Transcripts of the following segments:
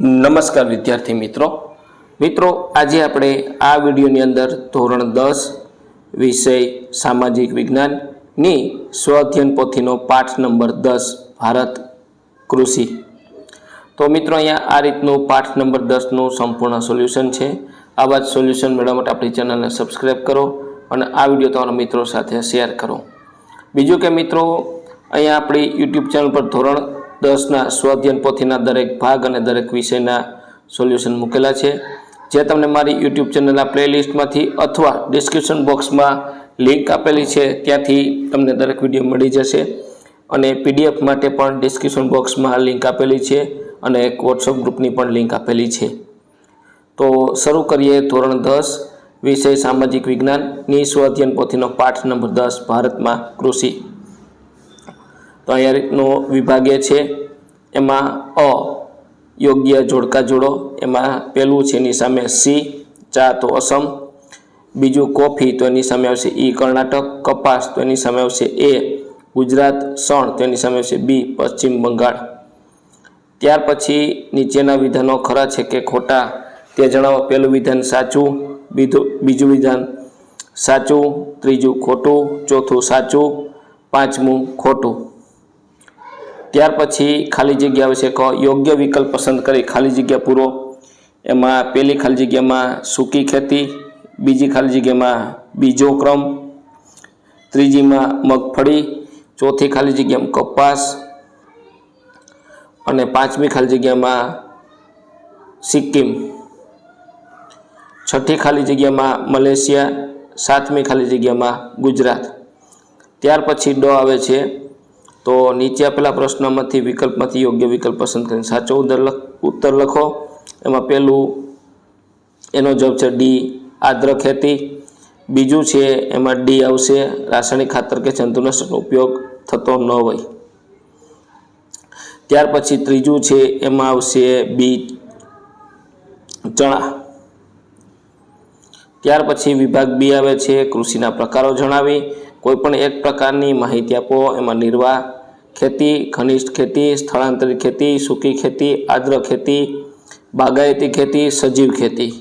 નમસ્કાર વિદ્યાર્થી મિત્રો. મિત્રો, આજે આપણે આ વિડીયોની અંદર ધોરણ દસ વિષય સામાજિક વિજ્ઞાનની સ્વઅધ્યયન પોથીનો પાઠ નંબર દસ, ભારત કૃષિ. તો મિત્રો, અહીંયા આ રીતનું પાઠ નંબર દસનું સંપૂર્ણ સોલ્યુશન છે. આવા જ સોલ્યુશન મેળવવા માટે આપણી ચેનલને સબસ્ક્રાઈબ કરો અને આ વીડિયો તમારા મિત્રો સાથે શેર કરો. બીજું કે મિત્રો, અહીંયા આપણી યુટ્યુબ ચેનલ પર ધોરણ દસના સ્વાધ્યન પોથીના દરેક ભાગ અને દરેક વિષયના સોલ્યુશન મૂકેલા છે. જે તમને મારી યુટ્યુબ ચેનલના પ્લેલિસ્ટમાંથી અથવા ડિસ્ક્રિપ્શન બોક્સમાં લિંક આપેલી છે, ત્યાંથી તમને દરેક વીડિયો મળી જશે. અને પીડીએફ માટે પણ ડિસ્ક્રિપ્શન બોક્સમાં લિંક આપેલી છે અને એક વોટ્સઅપ ગ્રુપની પણ લિંક આપેલી છે. તો શરૂ કરીએ ધોરણ દસ, વિષય સામાજિક વિજ્ઞાનની સ્વાધ્યયન પોથીનો પાઠ નંબર દસ, ભારતમાં કૃષિ. તો અહીંયા રીતનો વિભાગે છે. એમાં અ, યોગ્ય જોડકા જોડો. એમાં પહેલું છે એની સામે સી, ચા તો અસમ. બીજું કોફી તો એની સામે આવશે ઈ કર્ણાટક. કપાસ તો એની સામે આવશે એ ગુજરાત. સણ તો એની સામે આવશે બી પશ્ચિમ બંગાળ. ત્યાર પછી નીચેના વિધાનો ખરા છે કે ખોટા? તે જણાવો. પહેલું વિધાન સાચું બીજું બીજું વિધાન સાચું, ત્રીજું ખોટું, ચોથું સાચું, પાંચમું ખોટું. ત્યાર પછી ખાલી જગ્યા આવશે કહો. યોગ્ય વિકલ્પ પસંદ કરી ખાલી જગ્યા પૂરો. એમાં પહેલી ખાલી જગ્યામાં સૂકી ખેતી, બીજી ખાલી જગ્યામાં બીજો ક્રમ, ત્રીજીમાં મગફળી, ચોથી ખાલી જગ્યામાં કપાસ અને પાંચમી ખાલી જગ્યામાં સિક્કિમ. છઠ્ઠી ખાલી જગ્યામાં મલેશિયા, સાતમી ખાલી જગ્યામાં ગુજરાત. ત્યાર પછી ડો આવે છે તો નીચે આપેલા પ્રશ્નમાંથી વિકલ્પમાંથી યોગ્ય વિકલ્પ પસંદ કરીને સાચો ઉત્તર ઉત્તર લખો. એમાં પહેલું, એનો જવાબ છે ડી આદ્ર ખેતી બીજું છે, એમાં ડી આવશે, રાસાયણિક ખાતર કે જંતુનાશકનો ઉપયોગ થતો ન હોય. ત્યાર પછી ત્રીજું છે, એમાં આવશે બી, ચણા. ત્યાર પછી વિભાગ બી આવે છે, કૃષિના પ્રકારો જણાવી. કોઈપણ એક પ્રકારની માહિતી આપો, એમાં નિર્વાહ ખેતી, ઘનિષ્ઠ ખેતી, સ્થળાંતરિત ખેતી, સૂકી ખેતી આદ્ર ખેતી, બાગાયતી ખેતી, સજીવ ખેતી.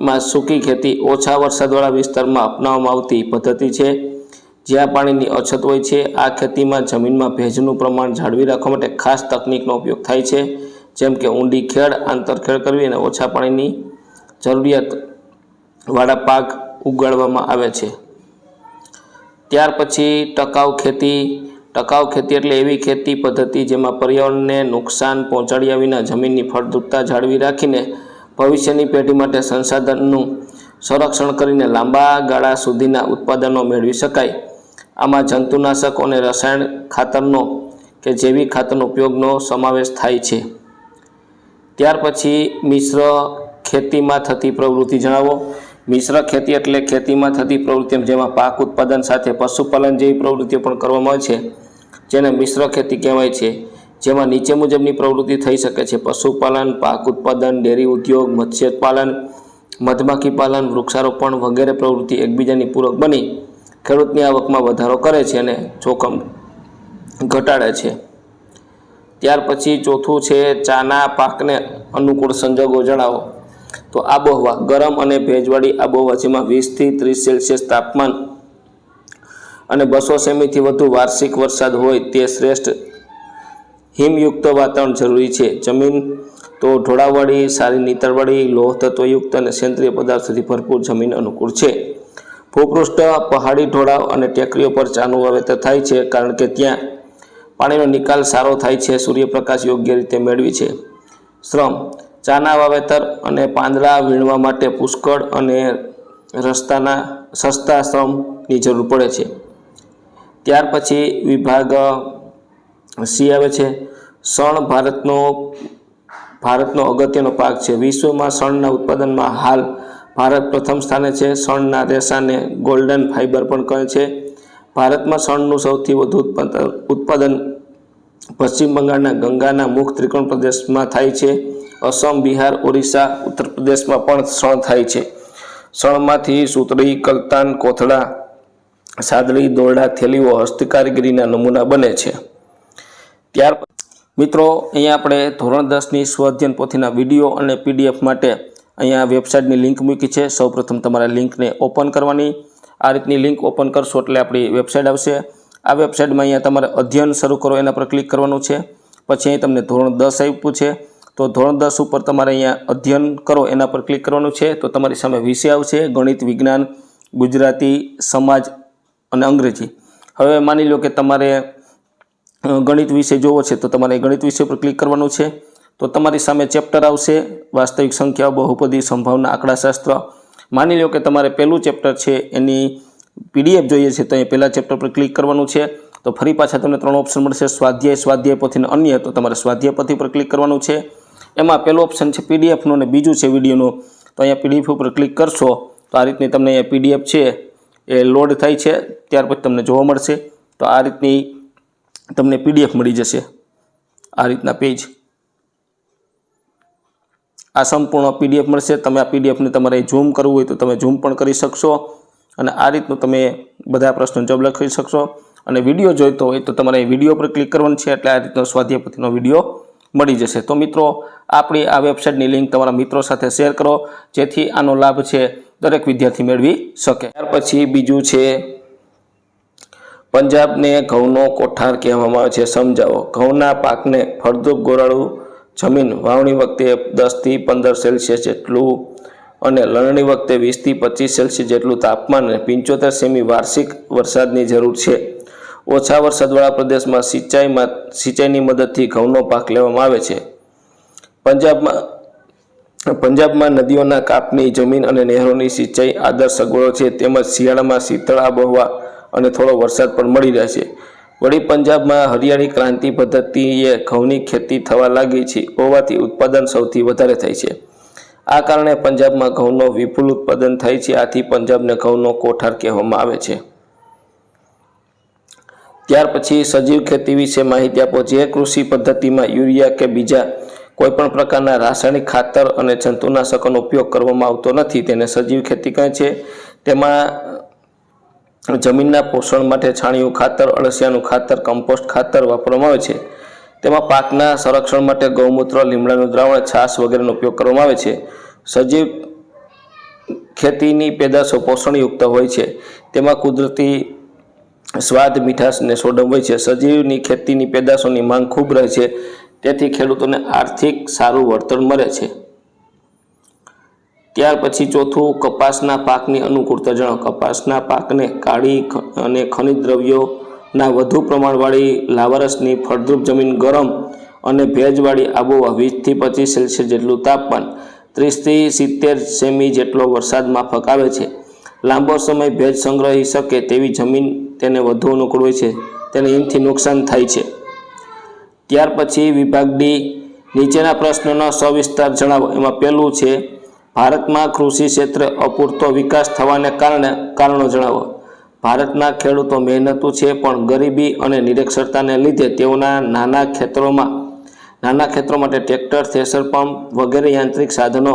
એમાં સૂકી ખેતી ઓછા વરસાદવાળા વિસ્તારમાં અપનાવવામાં આવતી પદ્ધતિ છે. જ્યાં પાણીની અછત હોય છે, આ ખેતીમાં જમીનમાં ભેજનું પ્રમાણ જાળવી રાખવા માટે ખાસ તકનિકનો ઉપયોગ થાય છે. જેમ કે ઊંડી ખેડ આંતરખેડ કરવી અને ઓછા પાણીની જરૂરિયાતવાળા પાક ઉગાડવામાં આવે છે. ત્યાર પછી ટકાઉ ખેતી ટકાઉ ખેતી એટલે એવી ખેતી પદ્ધતિ જેમાં પર્યાવરણને નુકસાન પહોંચાડ્યા વિના જમીનની ફળદ્રુપતા જાળવી રાખીને ભવિષ્યની પેઢી માટે સંસાધનનું સંરક્ષણ કરીને લાંબા ગાળા સુધીના ઉત્પાદનો મેળવી શકાય. આમાં જંતુનાશકો અને રસાયણ ખાતરનો કે જૈવિક ખાતરનો ઉપયોગનો સમાવેશ થાય છે. ત્યાર પછી મિશ્ર ખેતીમાં થતી પ્રવૃત્તિ જણાવો. મિશ્ર ખેતી એટલે ખેતીમાં થતી પ્રવૃત્તિઓ જેમાં પાક ઉત્પાદન સાથે પશુપાલન જેવી પ્રવૃત્તિઓ પણ કરવામાં આવે છે. જેને મિશ્ર ખેતી કહેવાય છે. જેમાં નીચે મુજબની પ્રવૃત્તિ થઈ શકે છે. પશુપાલન, પાક ઉત્પાદન, ડેરી ઉદ્યોગ, મત્સ્યપાલન, મધમાખી પાલન, વૃક્ષારોપણ વગેરે પ્રવૃત્તિ એકબીજાની પૂરક બની ખેડૂતની આવકમાં વધારો કરે છે અને જોખમ ઘટાડે છે. ત્યાર પછી ચોથું છે, ચાના પાકને અનુકૂળ સંજોગો જણાવો. તો આબોહવા, ગરમ અને ભેજવાળી આબોહવા જેમાં વીસથી ત્રીસ સેલ્સિયસ તાપમાન અને બસો સેમીથી વધુ વાર્ષિક વરસાદ હોય તે શ્રેષ્ઠ હિમયુક્ત વાતાવરણ જરૂરી છે. જમીન તો ઢોળાવાળી સારી નીતરવાળી લોહ તત્વયુક્ત અને સેન્દ્રિય પદાર્થોથી ભરપૂર જમીન અનુકૂળ છે. ભૂપૃષ્ઠ, પહાડી ઢોળાવ અને ટેકરીઓ પર ચાનું વાવેતર થાય છે કારણ કે ત્યાં પાણીનો નિકાલ સારો થાય છે. સૂર્યપ્રકાશ યોગ્ય રીતે મેળવી છે. શ્રમ ચાના વાવેતર અને પાંદડા વીણવા માટે પુષ્કળ અને રસ્તાના સસ્તા શ્રમની જરૂર પડે છે. ત્યાર પછી વિભાગ સી આવે છે. શણ ભારતનો ભારતનો અગત્યનો પાક છે. વિશ્વમાં શણના ઉત્પાદનમાં હાલ ભારત પ્રથમ સ્થાને છે. શણના રેસાને ગોલ્ડન ફાઇબર પણ કહે છે. ભારતમાં શણનું સૌથી વધુ ઉત્પાદન ઉત્પાદન પશ્ચિમ બંગાળના ગંગાના મુખ ત્રિકોણ પ્રદેશમાં થાય છે. અસમ, બિહાર, ઓરિસ્સા, ઉત્તર પ્રદેશમાં પણ શણ થાય છે. શણમાંથી સૂતળી કલતાન, કોથળા સાદડી દોરડા, થેલીઓ હસ્તકારીગરીના નમૂના બને છે. ત્યાર મિત્રો, અહીંયા આપણે ધોરણ દસની સ્વાધ્યન પોથીના વીડિયો અને પીડીએફ માટે અહીંયા વેબસાઇટની લિંક મૂકી છે. સૌપ્રથમ તમારે લિંકને ઓપન કરવાની. આ રીતની લિંક ઓપન કરશો એટલે આપણી વેબસાઇટ આવશે. આ વેબસાઇટમાં અહીંયા તમારે અધ્યયન શરૂ કરો, એના પર ક્લિક કરવાનું છે. પછી અહીં તમને ધોરણ દસ આપ્યું છે. તો ધોરણ દસ ઉપર તમારે અહીંયા અધ્યયન કરો, એના પર ક્લિક કરવાનું છે. તો તમારી સામે વિષય આવશે, ગણિત, વિજ્ઞાન, ગુજરાતી, સમાજ અને અંગ્રેજી. હવે માની લો કે તમારે ગણિત વિષય જોવો છે, તો તમારે ગણિત વિષય પર ક્લિક કરવાનું છે. તો તમારી સામે ચેપ્ટર આવશે, વાસ્તવિક સંખ્યાઓ બહુપદી, સંભાવના, આંકડાશાસ્ત્ર. માની લો કે તમારે પહેલું ચેપ્ટર છે, એની પીડીએફ જોઈએ છે, તો એ પહેલા ચેપ્ટર પર ક્લિક કરવાનું છે. તો ફરી પાછા તમને ત્રણ ઓપ્શન મળશે, સ્વાધ્યાય સ્વાધ્યાય પોથીને અન્ય. તો તમારે સ્વાધ્યાય પોથી પર ક્લિક કરવાનું છે. એમાં પહેલો ઓપ્શન છે પીડીએફનું અને બીજું છે વિડીયોનું તો અહીંયા પીડીએફ ઉપર ક્લિક કરશો, તો આ રીતની તમને અહીંયા પીડીએફ છે, એ લોડ થાય છે, ત્યાર પછી તમને જોવા મળશે. તો આ રીતની તમને પીડીએફ મળી જશે, આ રીતના પેજ આ સંપૂર્ણ પીડીએફ મળશે, તમે આ પીડીએફને તમારે ઝૂમ કરવું હોય તો તમે ઝૂમ પણ કરી શકશો. અને આ રીતનું તમે બધા પ્રશ્નો જવાબ લખી શકશો. અને વીડિયો જોઈતો હોય તો તમારે વીડિયો પર ક્લિક કરવાનું છે, એટલે આ રીતનો સ્વાધ્યાયપતિનો વીડિયો મળી જશે. તો મિત્રો, આપણી આ વેબસાઇટની લિંક તમારા મિત્રો સાથે શેર કરો, જેથી આનો લાભ છે દરેક વિદ્યાર્થી મેળવી શકે. ત્યાર પછી બીજું છે, પંજાબને ઘઉંનો કોઠાર કહેવામાં આવે છે. સમજાવો. ઘઉંના પાકને ફળદ્રુપ ગોરાળું, જમીન વાવણી વખતે દસથી પંદર સેલ્સિયસ જેટલું અને લણણી વખતે વીસથી પચીસ સેલ્સિયસ જેટલું તાપમાન અને પંચોતેર સેમી વાર્ષિક વરસાદની જરૂર છે. ઓછા વરસાદવાળા પ્રદેશમાં સિંચાઈમાં સિંચાઈની મદદથી ઘઉંનો પાક લેવામાં આવે છે. પંજાબમાં પંજાબમાં નદીઓના કાપની જમીન અને નહેરોની સિંચાઈ આદર્શ સગવડો છે. તેમજ શિયાળામાં શીતળ આબોહવા અને થોડો વરસાદ પણ મળી રહે છે. વળી પંજાબમાં હરિયાળી ક્રાંતિ પદ્ધતિએ ઘઉંની ખેતી થવા લાગી છે, હોવાથી ઉત્પાદન સૌથી વધારે થાય છે. આ કારણે પંજાબમાં ઘઉંનો વિપુલ ઉત્પાદન થાય છે. આથી પંજાબને ઘઉંનો કોઠાર કહેવામાં આવે છે. ત્યાર પછી સજીવ ખેતી વિશે માહિતી આપો. જે કૃષિ પદ્ધતિમાં યુરિયા કે બીજા કોઈપણ પ્રકારના રાસાયણિક ખાતર અને જંતુનાશકોનો ઉપયોગ કરવામાં આવતો નથી, તેને સજીવ ખેતી કહે છે. તેમાં જમીનના પોષણ માટે છાણિયું ખાતર, અળસિયાનું ખાતર, કમ્પોસ્ટ ખાતર વાપરવામાં આવે છે. તેમાં પાકના સંરક્ષણ માટે ગૌમૂત્ર, લીમડાનું દ્રાવણ, છાશ વગેરેનો ઉપયોગ કરવામાં આવે છે. સજીવ ખેતીની પેદાશો પોષણયુક્ત હોય છે. તેમાં કુદરતી સ્વાદ, મીઠાશ અને હોય છે. સજીવની ખેતીની પેદાશોની માંગ ખૂબ રહે છે. તેથી ખેડૂતોને આર્થિક સારું વળતર મળે છે. ત્યાર પછી ચોથું, કપાસના પાકની અનુકૂળતા જણાવો. કપાસના પાકને કાળી અને ખનિજ દ્રવ્યોના વધુ પ્રમાણવાળી લાવારસની ફળદ્રુપ જમીન ગરમ અને ભેજવાળી આબોહવા વીસથી પચીસ સેલ્સિયસ જેટલું તાપમાન ત્રીસથી સિત્તેર સેમી જેટલો વરસાદ માફક આવે છે. લાંબો સમય ભેજ સંગ્રહી શકે તેવી જમીન તેને વધુ અનુકૂળ હોય છે, તેને હિમથી નુકસાન થાય છે. ત્યાર પછી વિભાગ ડી નીચેના પ્રશ્નોનો સવિસ્તાર જણાવો. એમાં પહેલું છે, ભારતમાં કૃષિ ક્ષેત્રે અપૂરતો વિકાસ થવાને કારણે, કારણો જણાવો. ભારતના ખેડૂતો મહેનતુ છે, પણ ગરીબી અને નિરક્ષરતાને લીધે તેઓના નાના ખેતરોમાં, નાના ખેતરો માટે ટ્રેક્ટર થ્રેસર પંપ વગેરે યાંત્રિક સાધનો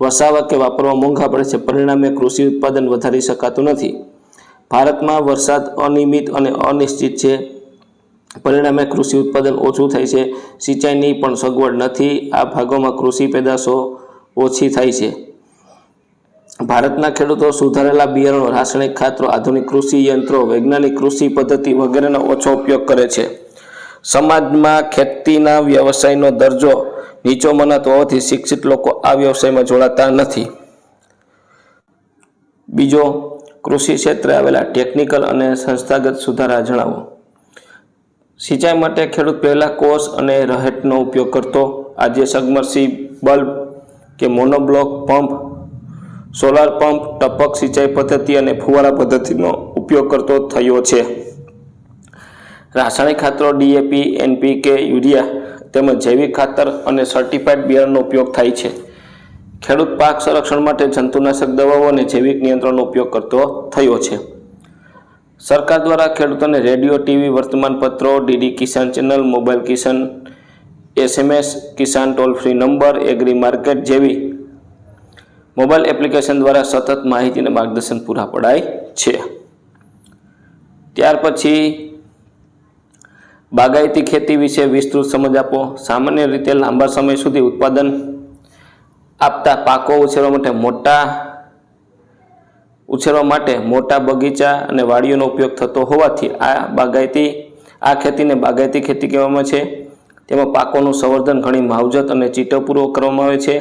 વસાવવા કે વાપરવા મોંઘા પડે છે. પરિણામે કૃષિ ઉત્પાદન વધારી શકાતું નથી. ભારતમાં વરસાદ અનિયમિત અને અનિશ્ચિત છે. પરિણામે કૃષિ ઉત્પાદન ઓછું થાય છે. સિંચાઈની પણ સગવડ નથી. આ ભાગોમાં કૃષિ પેદાશો ઓછી થાય છે. ભારતના ખેડૂતો સુધારેલા બિયારણો, રાસાયણિક ખાતરો, આધુનિક કૃષિ યંત્રો, વૈજ્ઞાનિક કૃષિ પદ્ધતિ વગેરેનો ઓછો ઉપયોગ કરે છે. સમાજમાં ખેતીના વ્યવસાયનો દરજ્જો નીચો મનાતો હોવાથી શિક્ષિત લોકો આ વ્યવસાયમાં જોડાતા નથી. બીજો કૃષિ ક્ષેત્રે આવેલા ટેકનિકલ અને સંસ્થાગત સુધારા જણાવો. સિંચાઈ માટે ખેડૂત પહેલાં કોષ અને રહેટનો ઉપયોગ કરતો. આજે સગમરસી બલ્બ કે મોનોબ્લોક પંપ સોલાર પંપ ટપક સિંચાઈ પદ્ધતિ અને ફુવારા પદ્ધતિનો ઉપયોગ કરતો થયો છે. રાસાયણિક ખાતરો ડીએપી એનપીકે યુરિયા તેમજ જૈવિક ખાતર અને સર્ટિફાઈડ બિયારણનો ઉપયોગ થાય છે. ખેડૂત પાક સંરક્ષણ માટે જંતુનાશક દવાઓ અને જૈવિક નિયંત્રણનો ઉપયોગ કરતો થયો છે. સરકાર દ્વારા ખેડૂતોને radio, TV, વર્તમાનપત્રો, DD Kisan channel, mobile Kisan, SMS, Kisan toll free number agri market જેવી મોબાઈલ એપ્લિકેશન દ્વારા સતત માહિતી અને માર્ગદર્શન પૂરા પડાય છે. ત્યાર પછી બાગાયતી ખેતી વિશે વિસ્તૃત સમજ આપો. સામાન્ય રીતે લાંબા સમય સુધી ઉત્પાદન આપતા પાકો ઉછેરવા માટે મોટા ઉછેરવા માટે મોટા બગીચા અને વાડીઓનો ઉપયોગ થતો હોવાથી આ બાગાયતી, આ ખેતીને બાગાયતી ખેતી કહેવામાં છે. તેમાં પાકોનું સંવર્ધન ઘણી માવજત અને ચીટોપૂર્વક કરવામાં આવે છે.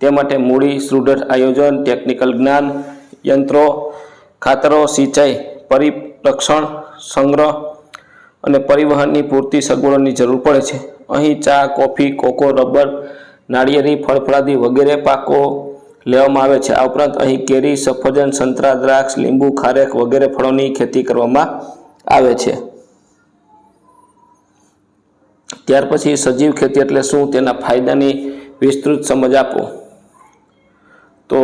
તે માટે મૂડી સુદૃઢ આયોજન, ટેકનિકલ જ્ઞાન, યંત્રો, ખાતરો, સિંચાઈ, પરિરક્ષણ, સંગ્રહ અને પરિવહનની પૂરતી સગવડોની જરૂર પડે છે. અહીં ચા, કોફી, કોકો, રબર નાળિયેરી, ફળફળાદી વગેરે પાકો લેવામાં આવે છે. આ ઉપરાંત અહીં કેરી, સફરજન, સંતરા, દ્રાક્ષ, લીંબુ, ખારેક વગેરે ફળોની ખેતી કરવામાં આવે છે. ત્યાર પછી સજીવ ખેતી એટલે શું? તેના ફાયદાની વિસ્તૃત સમજ આપો. તો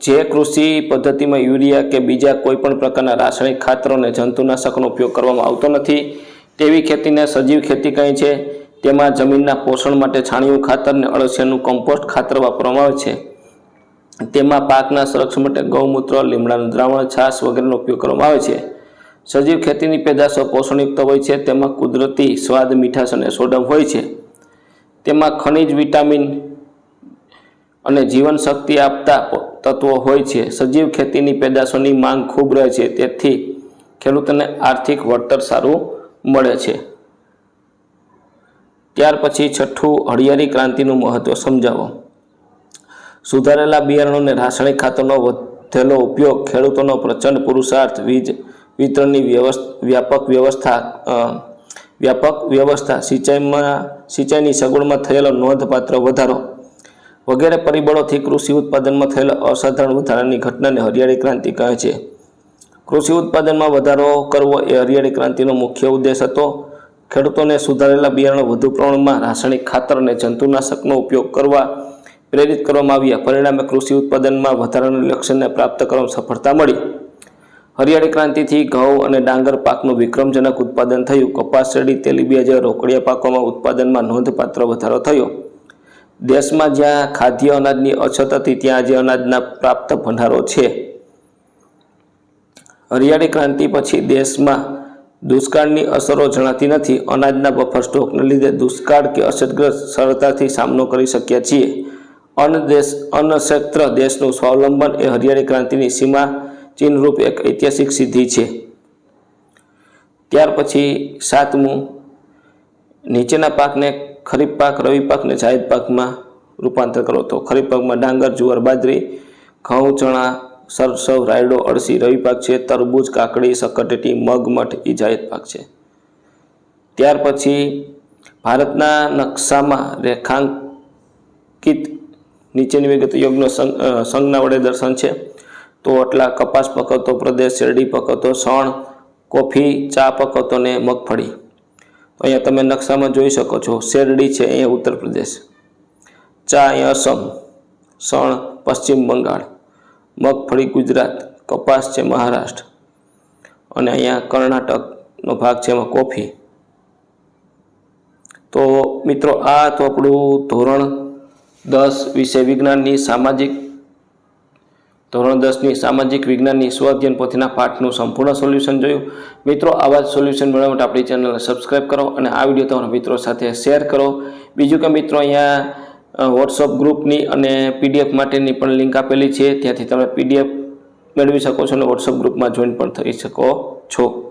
જે કૃષિ પદ્ધતિમાં યુરિયા કે બીજા કોઈપણ પ્રકારના રાસાયણિક ખાતરો અને જંતુનાશકનો ઉપયોગ કરવામાં આવતો નથી, તેવી ખેતીને સજીવ ખેતી કહે છે. તેમાં જમીનના પોષણ માટે છાણિયું ખાતર અને અળસિયાનું કમ્પોસ્ટ ખાતર વાપરવામાં આવે છે. તેમાં પાકના સંરક્ષણ માટે ગૌમૂત્ર, લીમડાનું દ્રાવણ, છાશ વગેરેનો ઉપયોગ કરવામાં આવે છે. સજીવ ખેતીની પેદાશો પોષણયુક્ત હોય છે, તેમાં કુદરતી સ્વાદ, મીઠાશ અને સોડમ હોય છે. તેમાં ખનિજ, વિટામિન અને જીવન શક્તિ આપતા તત્વો હોય છે. સજીવ ખેતીની પેદાશોની માંગ ખૂબ રહે છે, તેથી ખેડૂતોને આર્થિક વળતર સારું મળે છે. ત્યાર પછી છઠ્ઠું હળિયાળી ક્રાંતિનું મહત્ત્વ સમજાવો. સુધારેલા બિયારણો અને રાસાયણિક ખાતરનો વધેલો ઉપયોગ ખેડૂતોનો પ્રચંડ પુરુષાર્થ, વીજ વિતરણની વ્યાપક વ્યવસ્થા વ્યાપક વ્યવસ્થા, સિંચાઈમાં, સિંચાઈની સગવડમાં થયેલો નોંધપાત્ર વધારો વગેરે પરિબળોથી કૃષિ ઉત્પાદનમાં થયેલો અસાધારણ વધારાની ઘટનાને હરિયાળી ક્રાંતિ કહે છે. કૃષિ ઉત્પાદનમાં વધારો કરવો એ હરિયાળી ક્રાંતિનો મુખ્ય ઉદ્દેશ હતો. ખેડૂતોને સુધારેલા બિયારણો વધુ પ્રમાણમાં રાસાયણિક ખાતર અને જંતુનાશકનો ઉપયોગ કરવા પ્રેરિત કરવામાં આવ્યા. પરિણામે કૃષિ ઉત્પાદનમાં વધારાના લક્ષ્યને પ્રાપ્ત કરવામાં સફળતા મળી. હરિયાળી ક્રાંતિથી ઘઉં અને ડાંગર પાકનું વિક્રમજનક ઉત્પાદન થયું. કપાસ, શેરડી તેલીબિયા રોકડિયા પાકોમાં ઉત્પાદનમાં નોંધપાત્ર વધારો થયો. દેશમાં જ્યાં ખાદ્ય અનાજની અછત હતી, ત્યાં આજે અનાજના પ્રાપ્ત ભંડારો છે. હરિયાળી ક્રાંતિ પછી દેશમાં દુષ્કાળની અસરો જણાતી નથી. અનાજના બફર સ્ટોકને લીધે દુષ્કાળ કે અછતગ્રસ્ત સરળતાથી સામનો કરી શક્યા છીએ. અન્ન દેશ, અન્ન ક્ષેત્ર દેશનું સ્વાવલંબન એ હરિયાળી ક્રાંતિની સીમા ચિહ્નરૂપ એક ઐતિહાસિક સિદ્ધિ છે. ત્યાર પછી સાતમું, નીચેના પાકને ખરીફ પાક, રવિ પાક જાયદ પાકમાં રૂપાંતર કરો. તો ખરીફ પાકમાં ડાંગર, જુવાર, બાજરી, ઘઉં, ચણા સરસવ રાયડો અળસી રવિ પાક છે, તરબૂચ, કાકડી, સકટેટી મગમઠ એ જાયદ પાક છે. ત્યાર પછી ભારતના નકશામાં રેખાંકિત નીચેની વિગત યોગનો સંજ્ઞા વડે દર્શન છે. તો આટલા કપાસ પકવતો પ્રદેશ, શેરડી પકવતો શણ કોફી, ચા પકવતો ને મગફળી. અહીંયા તમે નકશામાં જોઈ શકો છો, શેરડી છે અહીંયા ઉત્તર પ્રદેશ. ચા અહીંયા અસમ શણ પશ્ચિમ બંગાળ. મગફળી ગુજરાત, કપાસ છે મહારાષ્ટ્ર અને અહીંયા કર્ણાટકનો ભાગ છે એમાં કોફી. તો મિત્રો આ તો આપણું ધોરણ દસ વિષય વિજ્ઞાનની સામાજિક, ધોરણ દસની સામાજિક વિજ્ઞાનની સ્વાધ્યન પોથીના પાઠનું સંપૂર્ણ સોલ્યુશન જોયું. મિત્રો આવા જ સોલ્યુશન મેળવવા માટે આપણી ચેનલને સબસ્ક્રાઈબ કરો અને આ વીડિયો તમારા મિત્રો સાથે શેર કરો. બીજું કે મિત્રો અહીંયા વોટ્સઅપ ગ્રુપની અને પીડીએફ માટેની પણ લિંક આપેલી છે. ત્યાંથી તમે પીડીએફ મેળવી શકો છો અને વોટ્સઅપ ગ્રુપમાં જોઈન પણ થઈ શકો છો.